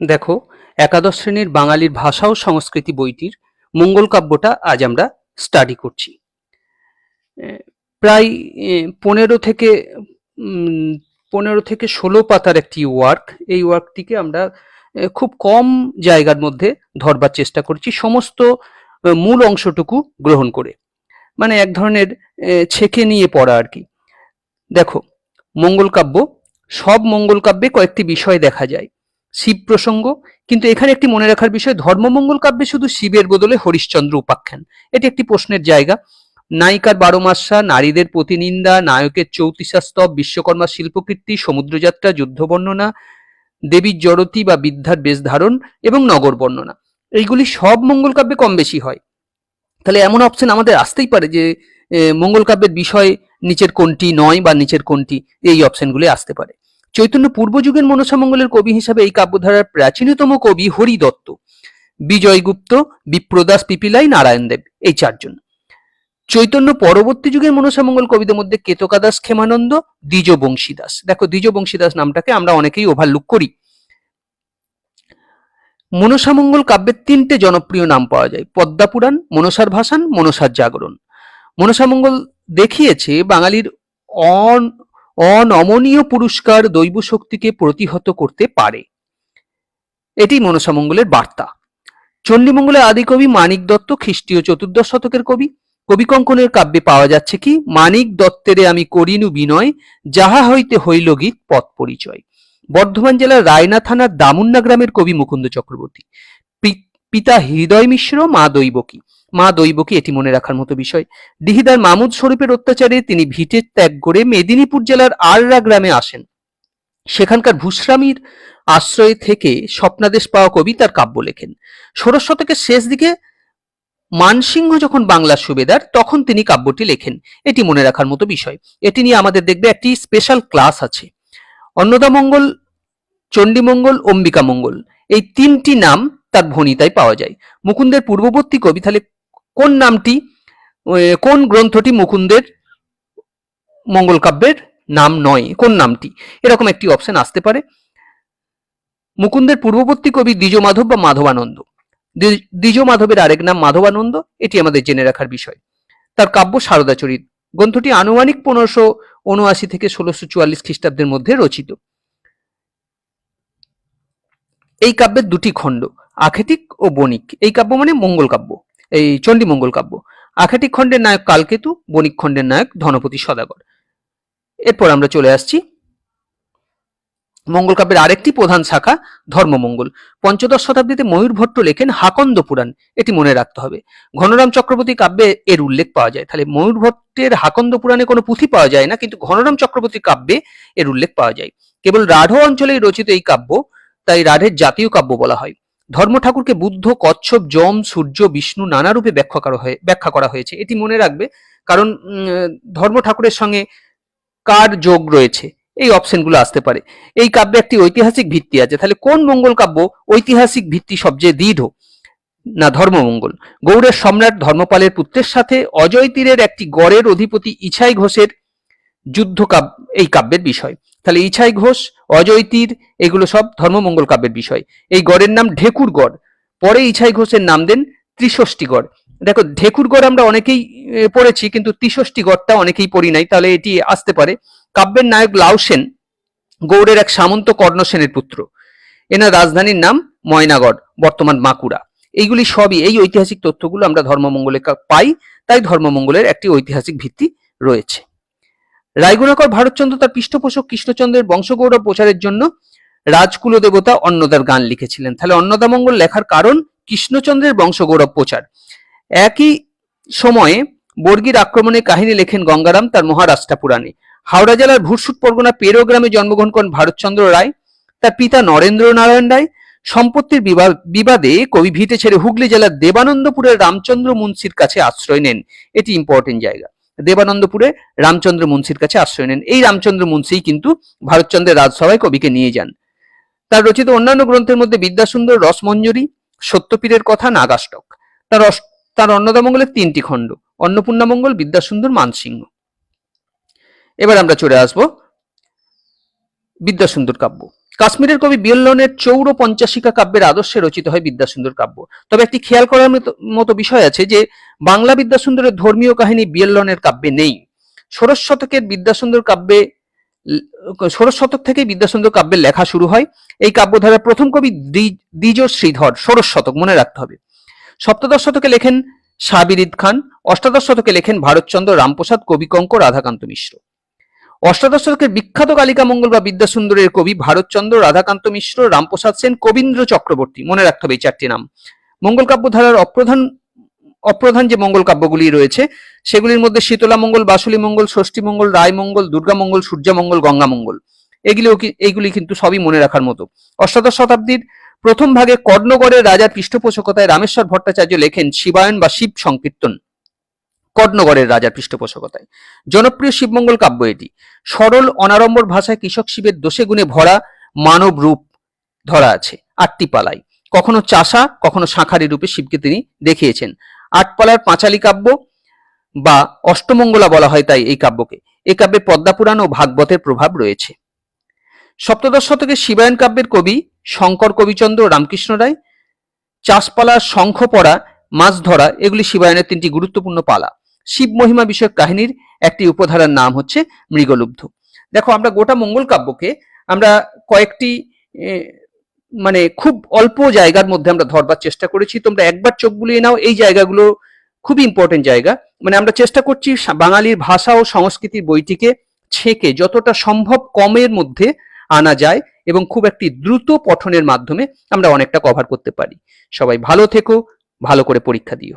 দেখো, একাদশ শ্রেণির বাঙালির ভাষা ও সংস্কৃতি বইটির মঙ্গল কাব্যটা আজ আমরা স্টাডি করছি। প্রায় পনেরো থেকে পনেরো থেকে ষোলো পাতার একটি ওয়ার্ক এই ওয়ার্কটিকে আমরা খুব কম জায়গার মধ্যে ধরবার চেষ্টা করছি, সমস্ত মূল অংশটুকু গ্রহণ করে। মানে এক ধরনের ছেঁকে নিয়ে পড়া আর কি। দেখো, মঙ্গল কাব্য, সব মঙ্গল কাব্যে কয়েকটি বিষয় দেখা যায়। শিব প্রসঙ্গ, কিন্তু এখানে একটি মনে রাখার বিষয়, ধর্মমঙ্গল কাব্যে শুধু শিবের বদলে হরিশ্চন্দ্র উপাখ্যান। এটি একটি প্রশ্নের জায়গা। নায়িকার বারো মাসা, নারীদের প্রতিনিন্দা, নায়কের চৌতিসা স্তব, বিশ্বকর্মা শিল্পকীর্তি, সমুদ্রযাত্রা যুদ্ধ বর্ণনা দেবীর জড়তি বা বিদ্যার বেশ ধারণ এবং নগর বর্ণনা। এইগুলি সব মঙ্গল কাব্যে কম বেশি হয়। তাহলে এমন অপশন আমাদের আসতেই পারে যে মঙ্গল কাব্যের বিষয় নিচের কোনটি নয় বা নিচের কোনটি, এই অপশনগুলি আসতে পারে। চৈতন্য পূর্বযুগের মনসামঙ্গলের কবি হিসাবে এই কাব্যধারার প্রাচীনতম কবি হরি দত্ত বিজয় গুপ্ত বিপ্রদাস পিপিলাই, নারায়ণ দেব, এই চারজন। চৈতন্য পরবর্তী যুগের মনসামঙ্গল কবিদের মধ্যে কেতকাদাস ক্ষেমানন্দ দ্বিজ বংশীদাস দেখো দ্বিজ বংশীদাস নামটাকে আমরা অনেকেই ওভারলুক করি। মনসামঙ্গল কাব্যের তিনটে জনপ্রিয় নাম পাওয়া যায়। পদ্মাপুরাণ, মনসার ভাসান মনসার জাগরণ। মনসামঙ্গল দেখিয়েছে বাঙালির অনমনীয় পুরস্কার দৈব শক্তিকে প্রতিহত করতে পারে। এটি মনসামঙ্গলের বার্তা। চণ্ডীমঙ্গলের আদিকবি মানিক দত্ত, খ্রিস্টীয় চতুর্দশ শতকের কবি। কবি কঙ্কনের কাব্যে পাওয়া যাচ্ছে কি, মানিক দত্তেরে আমি করিনু বিনয়, যাহা হইতে হইল গীত পথ পরিচয়। বর্ধমান জেলার রায়না থানার দামুন্না গ্রামের কবি মুকুন্দ চক্রবর্তী। পিতা হৃদয় মিশ্র, মা দৈবকী। মা দৈবকী এটি মনে রাখার মতো বিষয়। দিহিদার মামুদ শরীফের অত্যাচারে তিনি ভিটে ত্যাগ করে মেদিনীপুর জেলার আররা গ্রামে আসেন। সেখানকার ভূস্বামীর আশ্রয় থেকে স্বপ্নাদেশ পাওয়া কবি তার কাব্য লেখেন। ষোড়শ শতকের শেষ দিকে মানসিংহ যখন বাংলার সুবেদার, তখন তিনি কাব্যটি লেখেন। এটি মনে রাখার মতো বিষয়। এটি নিয়ে আমাদের দেখবে একটি স্পেশাল ক্লাস আছে। অন্নদামঙ্গল চণ্ডীমঙ্গল অম্বিকা মঙ্গল। এই তিনটি নাম তার ভণিতায় পাওয়া যায়। মুকুন্দের পূর্ববর্তী কবি তাহলে কোন নামটি কোন গ্রন্থটি মুকুন্দের মঙ্গল কাব্যের নাম নয়? কোন নামটি? এরকম একটি অপশন আসতে পারে। মুকুন্দের পূর্ববর্তী কবি দ্বিজ মাধব বা মাধবানন্দ। দ্বি- দ্বিজ মাধবের আরেক নাম মাধবানন্দ। এটি আমাদের জেনে রাখার বিষয়। তার কাব্য সারদাচরিত। গ্রন্থটি আনুমানিক পনেরোশো উনআশি থেকে ষোলোশো চুয়াল্লিশ খ্রিস্টাব্দের মধ্যে রচিত। এই কাব্যের দুটি খণ্ড আখেটিক ও বণিক। এই কাব্য মানে মঙ্গল কাব্য। এই চণ্ডী মঙ্গল কাব্য। আখেটিক খণ্ডের নায়ক কালকেতু, বণিক খণ্ডের নায়ক ধনপতি সদাগর। এরপর আমরা চলে আসছি মঙ্গল কাব্যের আরেকটি প্রধান শাখা, ধর্মমঙ্গল। পঞ্চদশ শতাব্দীতে ময়ূর ভট্ট লেখেন হাকন্দ পুরাণ, এটি মনে রাখতে হবে। ঘনরাম চক্রবর্তী কাব্যে এর উল্লেখ পাওয়া যায়। তাহলে ময়ূর ভট্টের হাকন্দ পুরাণে কোনো পুঁথি পাওয়া যায় না, কিন্তু ঘনরাম চক্রবর্তী কাব্যে এর উল্লেখ পাওয়া যায়। কেবল রাঢ় অঞ্চলেই রচিত এই কাব্য, তাই রাঢ়ের জাতীয় কাব্য বলা হয়। ধর্ম ঠাকুরকে বুদ্ধ, কচ্ছপ, যম, সূর্য, বিষ্ণু নানা রূপে ব্যাখ্যা করা হয়ে ব্যাখ্যা করা হয়েছে। এটি মনে রাখবে, কারণ ধর্ম ঠাকুরের সঙ্গে কার যোগ রয়েছে? এই অপশনগুলো আসতে পারে। এই কাব্যে একটি ঐতিহাসিক ভিত্তি আছে। তাহলে কোন মঙ্গল কাব্য ঐতিহাসিক ভিত্তি সবচেয়ে দৃঢ়? না, ধর্মমঙ্গল। গৌড়ের সম্রাট ধর্মপালের পুত্রের সাথে অজয় তীরের একটি গড়ের অধিপতি ইছাই ঘোষের যুদ্ধ কাব্য এই কাব্যের বিষয়। তাহলে ইছাই ঘোষ অজয় তীর এগুলো সব ধর্মমঙ্গল কাব্যের বিষয়। এই গড়ের নাম ঢেকুর গড়। পরে ইছাই ঘোষের নাম দেন ত্রিষষ্টি গড়। দেখো, ঢেকুর গড় আমরা অনেকেই পড়েছি, কিন্তু ত্রিষষ্টি গড়টা অনেকেই পড়ি নাই, তাহলে এটি আসতে পারে। কাব্যের নায়ক লাউসেন গৌড়ের এক সামন্ত কর্ণসেনের পুত্র। এনার রাজধানীর নাম ময়নাগড়, বর্তমান বাঁকুড়া। এইগুলি সবই, এই ঐতিহাসিক তথ্যগুলো আমরা ধর্মমঙ্গলে পাই, তাই ধর্মমঙ্গলের একটি ঐতিহাসিক ভিত্তি রয়েছে। রায়গুণাকর ভারতচন্দ্র তার পৃষ্ঠপোষক কৃষ্ণচন্দ্রের বংশগৌরব প্রচারের জন্য রাজকুল দেবতা অন্নদার গান লিখেছিলেন। তাহলে অন্নদামঙ্গল লেখার কারণ কৃষ্ণচন্দ্রের বংশগৌরব প্রচার। একই সময়ে বর্গীর আক্রমণে কাহিনী লেখেন গঙ্গারাম, তার মহারাষ্ট্র পুরাণে। হাওড়া জেলার ভুরসুট পরগনা পেরো গ্রামে জন্মগ্রহণ করেন ভারতচন্দ্র রায়। তার পিতা নরেন্দ্র নারায়ণ রায়। সম্পত্তির বিবা- বিবাদে কবি ভিটে ছেড়ে হুগলি জেলার দেবানন্দপুরের রামচন্দ্র মুন্সির কাছে আশ্রয় নেন। এটি ইম্পর্টেন্ট জায়গা। দেবানন্দপুরে রামচন্দ্র মুন্সির কাছে আশ্রয় নেন। এই রামচন্দ্র মুন্সি কিন্তু ভারতচন্দ্রের রাজসভায় কবিকে নিয়ে যান। তার রচিত অন্যান্য গ্রন্থের মধ্যে বিদ্যাসুন্দর, রসমঞ্জরি, সত্যপীরের কথা নাগাষ্টক তার তার অন্নদামঙ্গলের তিনটি খণ্ড, অন্নপূর্ণামঙ্গল, বিদ্যাসুন্দর, মানসিংহ। এবার আমরা চলে আসব বিদ্যাসুন্দর কাব্য। কাশ্মীরের কবি বিল্লনের চৌর পঞ্চাশিকা কাব্যের আদর্শে রচিত হয় বিদ্যাসুন্দর কাব্য। তবে একটি খেয়াল করার মতো- বিষয় আছে যে, বাংলা বিদ্যাসুন্দরের ধর্মীয় কাহিনী বিল্লনের কাব্যে নেই। ষোড়শ শতকের বিদ্যাসুন্দর কাব্যে, ষোড়শ শতক থেকে বিদ্যাসুন্দর কাব্যের লেখা শুরু হয়। এই কাব্যধারার প্রথম কবি দ্বি- দ্বিজ শ্রীধর, ষোড়শ শতক, মনে রাখতে হবে। সপ্তদশ শতকে লেখেন সাবিরিদ খান, অষ্টাদশ শতকে লেখেন ভারতচন্দ্র রামপ্রসাদ কবিকঙ্ক রাধাকান্ত মিশ্র। অষ্টাদশ শতকের বিখ্যাত কালিকা মঙ্গল বা বিদ্যাসুন্দরের কবি ভারতচন্দ্র রাধাকান্ত মিশ্র, রামপ্রসাদ সেন, কবীন্দ্র চক্রবর্তী। মনে রাখতে হবে এই চারটি নাম। মঙ্গল কাব্য ধারার অপ্রধান অপ্রধান যে মঙ্গল কাব্যগুলি রয়েছে, সেগুলির মধ্যে শীতলা মঙ্গল, বাসুলি মঙ্গল, ষষ্ঠী মঙ্গল, রায় মঙ্গল, দুর্গা মঙ্গল, সূর্যা মঙ্গল, গঙ্গা মঙ্গল। এগুলিও এইগুলি কিন্তু সবই মনে রাখার মতো। অষ্টাদশ শতাব্দীর প্রথম ভাগে কর্ণগড়ের রাজার পৃষ্ঠপোষকতায় রামেশ্বর ভট্টাচার্য লেখেন শিবায়ন বা শিব সংকীর্তন। কর্ণগড়ের রাজার পৃষ্ঠপোষকতায়। জনপ্রিয় শিবমঙ্গল কাব্য এটি। সরল, অনাড়ম্বর ভাষায় কৃষক শিবের দোষে গুণে ভরা মানব রূপ ধরা আছে আটটি পালায় কখনো চাষা, কখনো শাঁখারি রূপে শিবকে তিনি দেখিয়েছেন। আটপালার পাঁচালী কাব্য বা অষ্টমঙ্গলা বলা হয় তাই এই কাব্যকে। এই কাব্যে পদ্মাপুরাণ ও ভাগবতের প্রভাব রয়েছে। সপ্তদশ শতকে শিবায়ন কাব্যের কবি শঙ্কর কবিচন্দ্র রামকৃষ্ণ রায় চাষপালা শঙ্খ পড়া মাছ ধরা, এগুলি শিবায়নের তিনটি গুরুত্বপূর্ণ পালা। শিব মহিমা বিষয়ক কাহিনীর একটি উপধারার নাম হচ্ছে মৃগলুব্ধ। দেখো, আমরা গোটা মঙ্গল কাব্যকে আমরা কয়েকটি মানে খুব অল্প জায়গার মধ্যে আমরা ধরবার চেষ্টা করেছি। তোমরা একবার চোখ বুলিয়ে নাও, এই জায়গাগুলো খুবই ইম্পর্টেন্ট জায়গা। মানে আমরা চেষ্টা করছি বাঙালির ভাষা ও সংস্কৃতির বইটিকে ছেঁকে যতটা সম্ভব কমের মধ্যে আনা যায় এবং খুব একটি দ্রুত পঠনের মাধ্যমে আমরা অনেকটা কভার করতে পারি। সবাই ভালো থেকো, ভালো করে পরীক্ষা দিও।